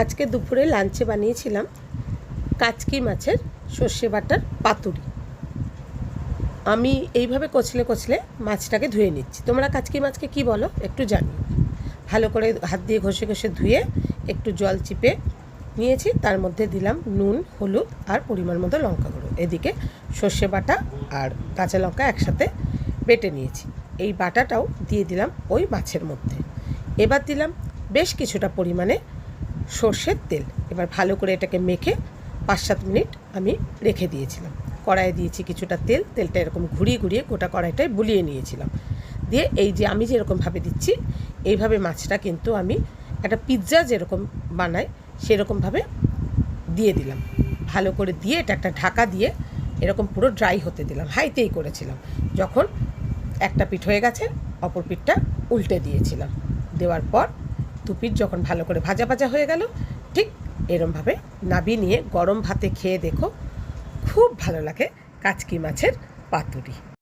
আজকে দুপুরে লাঞ্চে বানিয়েছিলাম কাচকি মাছের সর্ষে বাটার পাতুরি। আমি এইভাবে কচলে কচলে মাছটাকে ধুয়ে নিচ্ছি। তোমরা কাচকি মাছকে কি বলো একটু জানি ভালো করে হাত দিয়ে ঘষে ঘষে ধুয়ে একটু জল চিপে নিয়েছি। তার মধ্যে দিলাম নুন, হলুদ আর পরিমাণ মতো লঙ্কা গুঁড়ো। এদিকে সর্ষে বাটা আর কাঁচা লঙ্কা একসাথে বেটে নিয়েছি। এই বাটাটাও দিয়ে দিলাম ওই মাছের মধ্যে। এবার দিলাম বেশ কিছুটা পরিমাণে সর্ষের তেল। এবার ভালো করে এটাকে মেখে পাঁচ সাত মিনিট আমি রেখে দিয়েছিলাম। কড়াইয়ে দিয়েছি কিছুটা তেল। তেলটা এরকম ঘুরিয়ে ঘুরিয়ে গোটা কড়াইটায় বুলিয়ে নিয়েছিলাম। দিয়ে এই যে আমি যেরকমভাবে দিচ্ছি, এইভাবে মাছটা কিন্তু আমি একটা পিৎজা যেরকম বানাই, সেরকমভাবে দিয়ে দিলাম। ভালো করে দিয়ে এটা একটা ঢাকা দিয়ে এরকম পুরো ড্রাই হতে দিলাম। হাইতেই করেছিলাম। যখন একটা পিঠ হয়ে গেছে, অপর পিঠটা উল্টে দিয়েছিলাম। দেওয়ার পর পিঠ যখন ভালো করে ভাজা ভাজা হয়ে গেল, ঠিক এরমভাবে নাবি নিয়ে গরম ভাতে খেয়ে দেখো, খুব ভালো লাগে কাচকি মাছের পাতুরি।